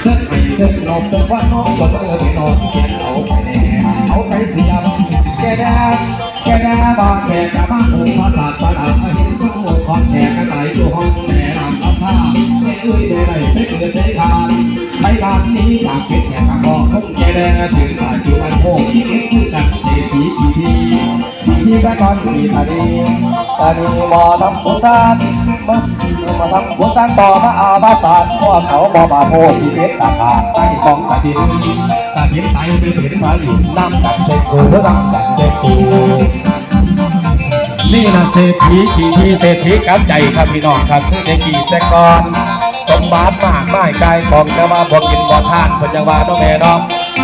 เทิดไห้เทิดนอบเทิดว่าน้องก็เทิดนอนเขียนเอาไปแน่เอาไปเสียบแกแดงแกแดงบางแกกะมาโองภาษาประดับมาเห็นสมุดของแกกระต่ายอยู่ห้องแม่นำเอาผ้าแม่เอ้ยได้ไรไม่เกิดได้ทานไปทานนี้อยากเป็นแขกกะบอกคงแกแดงถึงอายุอันโหที่เอ็กคือกันเศรษฐีกี่ทีที่แม่ก่อนที่ตาดีตาดีมอทำบุญทาน มามาทำบุญทานต่อมาอาบาสานพวกเขาบอบาโพที่เพชรตาขาใต้กองตาจินตาจินตายไปเห็นพระอยู่น้ำกันเป็นกูน้ำกันเป็นกูนี่นะเศรษฐีขี่ที่เศรษฐีกับใจครับพี่น้องครับเด็กีแต่ก่อนสมบัติมากไม่กายของแต่ว่าบ่กินบ่ทานพิ่นว่าน้องแม่เนาะ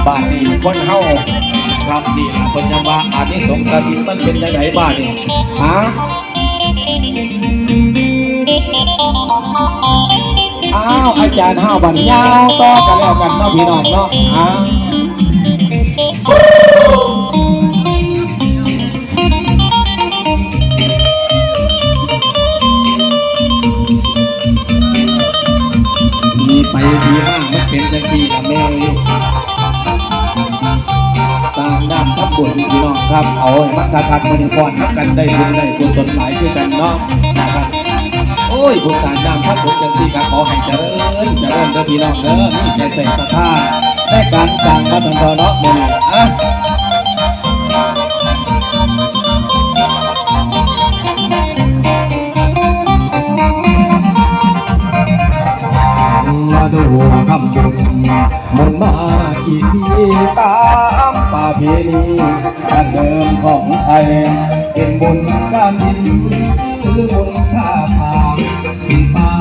บ้านนี้คนเฮาครับนี่ล่ะพิ่นว่าอานิสงส์กฐินมันเป็นจังไดบ้านนี้ฮะ อ้าวอาจารย์ห้าวบันยาวต่อกันแล้วกันเนาะพี่น้องเนาะอ้าวมีไปดีมากมันเป็นจังซี่ละแม่สร้างด้านทับบุญพี่น้องครับ เอาให้มันคักๆมันพรนับกันได้บุญได้กุศลหลายคือกันเนาะนะครับ อ้ยผู้สร้างด้านทับบุญจังซี่ก็ขอให้เจริญเจริญเด้อพี่น้องเด้อมีใจใส่ศรัทธาในการสร้างวัดทางทอเนาะแม่นี่อะมาดูคำบุญมุ่งมาอีกทีตามป่าเพณีดันเดิมของไทยเป็นบุญการดิน คือบุญท่าทางเป็นป่า